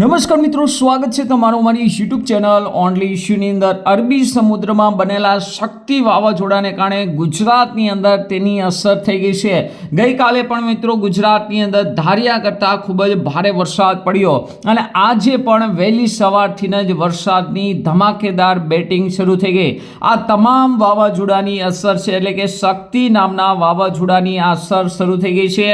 નમસ્કાર મિત્રો, સ્વાગત છે તમારું મારી યુટ્યુબ ચેનલ ઓનલી ઇશ્યુની અંદર. અરબી સમુદ્રમાં બનેલા શક્તિ વાવાઝોડાને કારણે ગુજરાતની અંદર તેની અસર થઈ ગઈ છે. ગઈકાલે પણ મિત્રો ગુજરાતની અંદર ધાર્યા કરતાં ખૂબ જ ભારે વરસાદ પડ્યો અને આજે પણ વહેલી સવારથી જ વરસાદની ધમાકેદાર બેટિંગ શરૂ થઈ ગઈ. આ તમામ વાવાઝોડાની અસર છે, એટલે કે શક્તિ નામના વાવાઝોડાની અસર શરૂ થઈ ગઈ છે.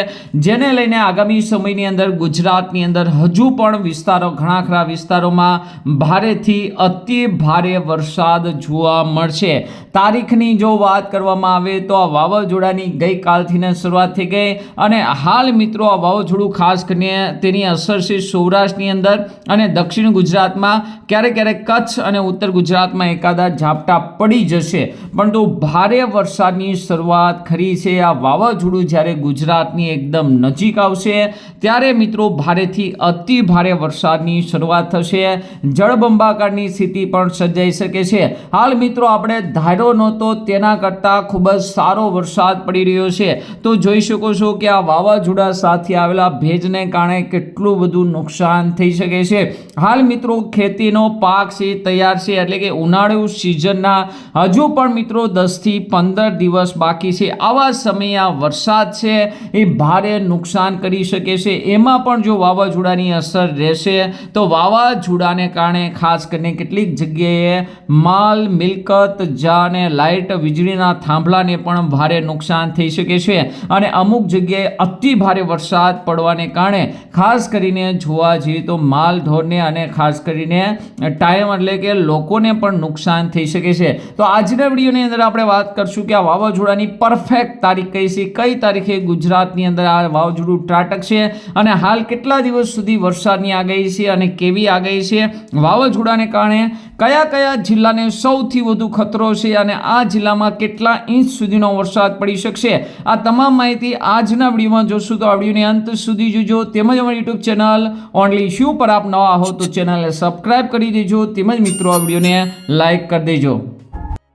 જેને લઈને આગામી સમયની અંદર ગુજરાતની અંદર હજુ પણ વિસ્તારો ઘણા ખરા વિસ્તારોમાં ભારેથી અતિ ભારે વરસાદ જોવા મળશે. તારીખની જો વાત કરવામાં આવે તો આ વાવાઝોડાની ગઈકાલથીને શરૂઆત થઈ ગઈ અને હાલ મિત્રો આ વાવાઝોડું ખાસ કરીને તેની અસર છે સૌરાષ્ટ્રની અંદર અને દક્ષિણ ગુજરાતમાં ક્યારેક ક્યારેક કચ્છ અને ઉત્તર ગુજરાતમાં એકાદા ઝાપટા પડી જશે. પરંતુ ભારે વરસાદની શરૂઆત ખરી છે. આ વાવાઝોડું જ્યારે ગુજરાતની એકદમ નજીક આવશે, ત્યારે મિત્રો ભારેથી અતિ ભારે વરસાદની શરૂઆત થશે. જળબંબાકારની સ્થિતિ પણ સર્જાઈ શકે છે. હાલ મિત્રો આપણે ધાર્યો નહોતો, તેના કરતાં ખૂબ જ સારો વરસાદ પડી રહ્યો છે. તો જોઈ શકો છો કે આ વાવાઝોડા સાથે આવેલા ભેજને કારણે કેટલું બધું નુકસાન થઈ શકે છે. હાલ મિત્રો ખેતીનો પાક છે, તૈયાર છે, એટલે કે ઉનાળુ સિઝનના હજુ પણ મિત્રો દસથી પંદર દિવસ બાકી છે. આવા સમયે આ વરસાદ છે એ ભારે નુકસાન કરી શકે છે. એમાં પણ જો વાવાઝોડાની અસર રહેશે તો વાવાઝોડાને કારણે ખાસ કરીને કેટલીક જગ્યાએ માલ, મિલકત, જાન લાઇટ વીજળીના થાંભલાને પણ ભારે નુકસાન થઈ શકે છે. અને અમુક જગ્યાએ અતિ ભારે વરસાદ પડવાને કારણે ખાસ કરીને જોવા જઈએ તો માલ ઢોરને અને ખાસ કરીને ટાઈમ એટલે કે લોકોને પણ નુકસાન થઈ શકે છે. તો આજના વિડીયોની અંદર આપણે વાત કરશું કે આ વાવાઝોડાની પરફેક્ટ તારીખ કઈ છે, કઈ તારીખે ગુજરાતની અંદર આ વાવાઝોડું ત્રાટકશે અને હાલ કેટલા દિવસ સુધી વરસાદની આગાહી છે અને કેવી આગાહી છે? વાવાઝોડાને કારણે કયા કયા જિલ્લાને સૌથી વધુ ખતરો છે અને આ જિલ્લામાં કેટલા ઇંચ સુધીનો વરસાદ પડી શકશે? આ તમામ માહિતી આજના વિડીયોમાં જોશું તો આ વિડીયોને અંત સુધી જોજો. તેમજ અમારી યુટ્યુબ ચેનલ ઓનલી શું પર આપ નવા હો તો ચેનલને સબસ્ક્રાઇબ કરી દેજો. તેમજ મિત્રો, આ વિડીયોને લાઇક કરી દેજો.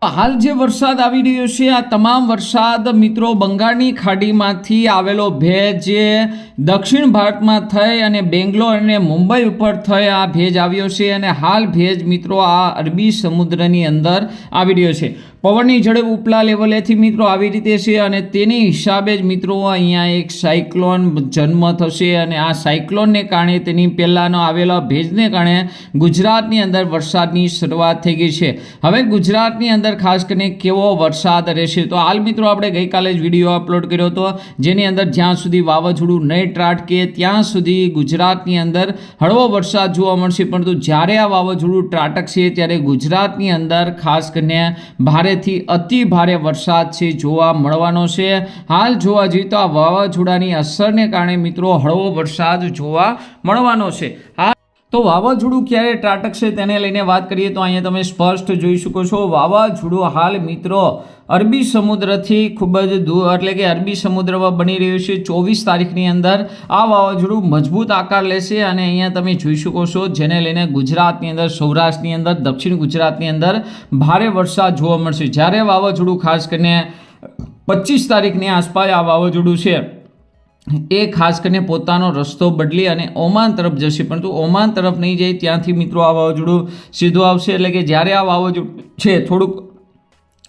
હાલ જે વરસાદ આવી રહ્યો છે, આ તમામ વરસાદ મિત્રો બંગાળની ખાડીમાંથી આવેલો ભેજ જે દક્ષિણ ભારતમાં થઈ અને બેંગ્લોર અને મુંબઈ ઉપર થઈ આ ભેજ આવ્યો છે અને હાલ ભેજ મિત્રો આ અરબી સમુદ્રની અંદર આવી રહ્યો છે. પવનની ઝડપ ઉપલા લેવલેથી મિત્રો આવી રીતે છે અને તેની હિસાબે જ મિત્રો અહીંયા એક સાયક્લોન જન્મ થશે અને આ સાયક્લોનને કારણે તેની પહેલાંનો આવેલા ભેજને કારણે ગુજરાતની અંદર વરસાદની શરૂઆત થઈ ગઈ છે. હવે ગુજરાતની અંદર ખાસ કરીને કેવો વરસાદ રહેશે તો હાલ મિત્રો આપણે ગઈકાલે જ વીડિયો અપલોડ કર્યો હતો જેની અંદર જ્યાં સુધી વાવાઝોડું નહીં ત્રાટકે ત્યાં સુધી ગુજરાતની અંદર હળવો વરસાદ જોવા મળશે. પરંતુ જ્યારે આ વાવાઝોડું ત્રાટકશે ત્યારે ગુજરાતની અંદર ખાસ કરીને ભારેથી અતિ ભારે વરસાદ છે, જોવા મળવાનો છે. હાલ જોવા જઈએ તો આ વાવાઝોડાની અસરને કારણે મિત્રો હળવો વરસાદ જોવા મળવાનો છે. હાલ તો વાવાઝોડું ક્યારે ત્રાટકશે તેને લઈને વાત કરીએ તો અહીંયા તમે સ્પષ્ટ જોઈ શકો છો. વાવાઝોડું હાલ મિત્રો અરબી સમુદ્રથી ખૂબ જ દૂર, એટલે કે અરબી સમુદ્રમાં બની રહ્યું છે. ચોવીસ તારીખની અંદર આ વાવાઝોડું મજબૂત આકાર લેશે અને અહીંયા તમે જોઈ શકો છો જેને લઈને ગુજરાતની અંદર, સૌરાષ્ટ્રની અંદર, દક્ષિણ ગુજરાતની અંદર ભારે વરસાદ જોવા મળશે. જ્યારે વાવાઝોડું ખાસ કરીને પચીસ તારીખની આસપાસ આ વાવાઝોડું છે. એ ખાસ કરીને પોતાનો રસ્તો બદલી અને ઓમાન તરફ જશે. પરંતુ ઓમાન તરફ નહીં જાય ત્યાંથી મિત્રો આ વાવાઝોડું સીધું આવશે. એટલે કે જ્યારે આ વાવાઝોડું છે, થોડુંક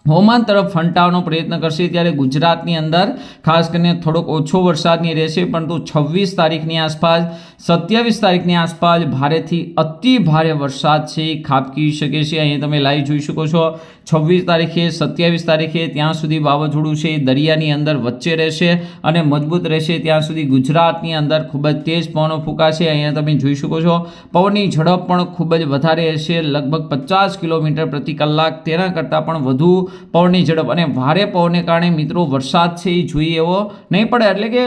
ઓમાન તરફ ફંટાવાનો પ્રયત્ન કરશે ત્યારે ગુજરાતની અંદર ખાસ કરીને થોડોક ઓછો વરસાદની રહેશે, પરંતુ છવ્વીસ તારીખની આસપાસ, સત્યાવીસ તારીખની આસપાસ ભારેથી અતિ ભારે વરસાદ છે ખાબકી શકે છે. અહીંયા તમે લાઈવ જોઈ શકો છો. છવ્વીસ તારીખે, સત્યાવીસ તારીખે ત્યાં સુધી વાવાઝોડું છે, દરિયાની અંદર વચ્ચે રહેશે અને મજબૂત રહેશે. ત્યાં સુધી ગુજરાતની અંદર ખૂબ જ તેજ પવનો ફૂંકાશે. અહીંયા તમે જોઈ શકો છો, પવનની ઝડપ પણ ખૂબ જ વધારે હશે. લગભગ પચાસ કિલોમીટર પ્રતિ કલાક. તેના કરતાં પણ વધુ પવનની ઝડપ. અને ભારે પવનને કારણે મિત્રો વરસાદ છે એ જોઈએ એવો નહીં પડે. એટલે કે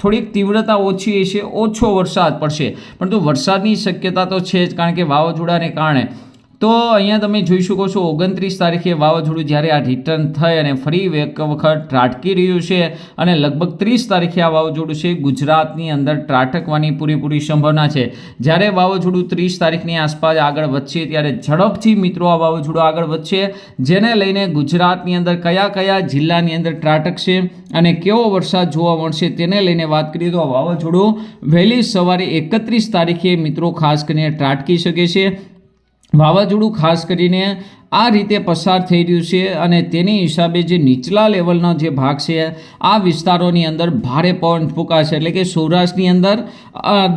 થોડીક તીવ્રતા ઓછી હશે, ઓછો વરસાદ પડશે. પરંતુ વરસાદની શક્યતા તો છે જ, કારણ કે વાવાઝોડાને કારણે. તો અહીંયા તમે જોઈ શકો છો ઓગણત્રીસ તારીખે વાવાઝોડું જ્યારે આ રિટર્ન થઈ અને ફરી એક વખત ત્રાટકી રહ્યું છે અને લગભગ ત્રીસ તારીખે આ વાવાઝોડું છે ગુજરાતની અંદર ત્રાટકવાની પૂરેપૂરી સંભાવના છે. જ્યારે વાવાઝોડું ત્રીસ તારીખની આસપાસ આગળ વધશે ત્યારે ઝડપથી મિત્રો આ વાવાઝોડું આગળ વધશે, જેને લઈને ગુજરાતની અંદર કયા કયા જિલ્લાની અંદર ત્રાટકશે અને કેવો વરસાદ જોવા મળશે તેને લઈને વાત કરીએ તો આ વાવાઝોડું વહેલી સવારે એકત્રીસ તારીખે મિત્રો ખાસ કરીને ત્રાટકી શકે છે વાવાઝોડું ખાસ કરીને આ રીતે પસાર થઈ રહ્યું છે અને તેની હિસાબે જે નીચલા લેવલનો જે ભાગ છે, આ વિસ્તારોની અંદર ભારે પવન ફૂંકાશે. એટલે કે સૌરાષ્ટ્રની અંદર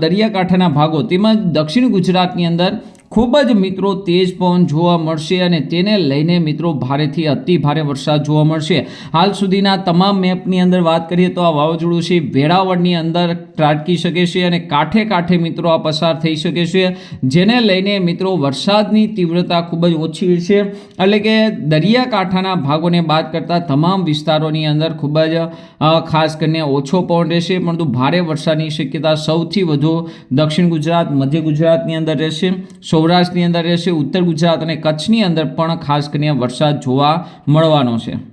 દરિયાકાંઠાના ભાગો તેમજ દક્ષિણ ગુજરાતની અંદર ખૂબ જ મિત્રો તેજ પવન જોવા મળશે અને તેને લઈને મિત્રો ભારેથી અતિ ભારે વરસાદ જોવા મળશે. હાલ સુધીના તમામ મેપની અંદર વાત કરીએ તો આ વાવાઝોડું છે વેરાવળની અંદર ત્રાટકી શકે છે અને કાંઠે કાંઠે મિત્રો આ પસાર થઈ શકે છે, જેને લઈને મિત્રો વરસાદની તીવ્રતા ખૂબ જ ઓછી છે. એટલે કે દરિયાકાંઠાના ભાગોને બાદ કરતાં તમામ વિસ્તારોની અંદર ખૂબ જ ખાસ કરીને ઓછો પવન રહેશે, પરંતુ ભારે વરસાદની શક્યતા સૌથી વધુ દક્ષિણ ગુજરાત, મધ્ય ગુજરાતની અંદર રહેશે. સૌરાષ્ટ્રની અંદર રહેશે, ઉત્તર ગુજરાત અને કચ્છની અંદર પણ ખાસ કરીને વરસાદ જોવા મળવાનો છે.